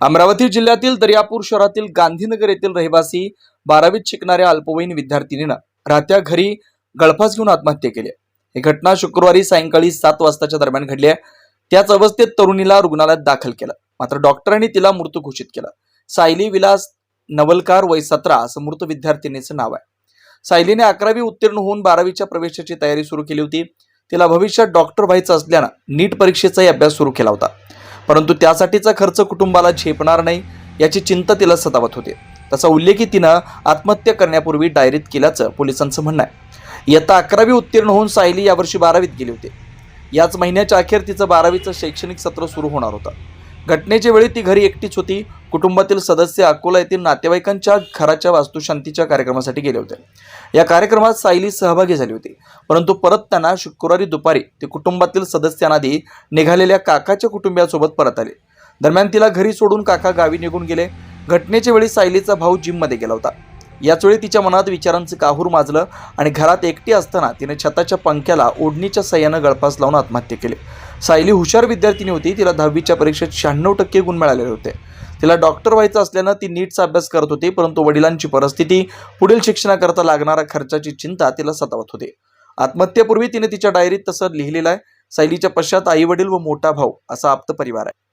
अमरावती जिल्ह्यातील दर्यापूर शहरातील गांधीनगर येथील रहिवासी बारावीत शिकणाऱ्या अल्पवयीन विद्यार्थिनीनं राहत्या घरी गळफास घेऊन आत्महत्या केली आहे. ही घटना शुक्रवारी सायंकाळी सात वाजताच्या दरम्यान घडली आहे. त्याच अवस्थेत तरुणीला रुग्णालयात दाखल केलं. मात्र डॉक्टरांनी तिला मृत घोषित केलं. सायली विलास नवलकार वय सतरा असं मृत विद्यार्थिनीचं नाव आहे. सायलीने अकरावी उत्तीर्ण होऊन बारावीच्या प्रवेशाची तयारी सुरू केली होती. तिला भविष्यात डॉक्टर व्हायचं असल्यानं नीट परीक्षेचाही अभ्यास सुरू केला होता. परंतु त्यासाठीचा खर्च कुटुंबाला झेपणार नाही याची चिंता तिला सतावत होती. तसा उल्लेखही तिनं आत्महत्या करण्यापूर्वी डायरीत केल्याचं पोलिसांचं म्हणणं आहे. इयत्ता अकरावी उत्तीर्ण होऊन सायली यावर्षी बारावीत गेली होती. याच महिन्याच्या अखेर तिचं बारावीचं शैक्षणिक सत्र सुरू होणार होतं. घटनेच्या वेळी ती घरी एकटीच होती. कुटुंबातील सदस्य अकोला येथील नातेवाईकांच्या घराच्या वास्तुशांतीच्या कार्यक्रमासाठी गेले होते. या कार्यक्रमात सायली सहभागी झाली होती. परंतु परत त्यांना शुक्रवारी दुपारी ते कुटुंबातील सदस्यांआधी निघालेल्या काकाच्या कुटुंबियासोबत परत आले. दरम्यान तिला घरी सोडून काका गावी निघून गेले. घटनेच्या वेळी सायलीचा भाऊ जिममध्ये गेला होता. याच वेळी तिच्या मनात विचारांचं काहूर माजलं आणि घरात एकटी असताना तिने छताच्या पंख्याला ओढणीच्या सह्यानं गळफास लावून आत्महत्या केली. सायली हुशार विद्यार्थिनी होती. तिला दहावीच्या परीक्षेत शहाण्णव टक्के गुण मिळालेले होते. तिला डॉक्टर व्हायचं असल्यानं ती नीटचा अभ्यास करत होती परंतु वडिलांची परिस्थिती पुढील शिक्षणाकरता लागणाऱ्या खर्चाची चिंता तिला सतावत होती. आत्महत्येपूर्वी तिने तिच्या डायरीत तसं लिहिलेलं आहे सायलीच्या पश्चात आई वडील व मोठा भाऊ असा आप्त परिवार आहे.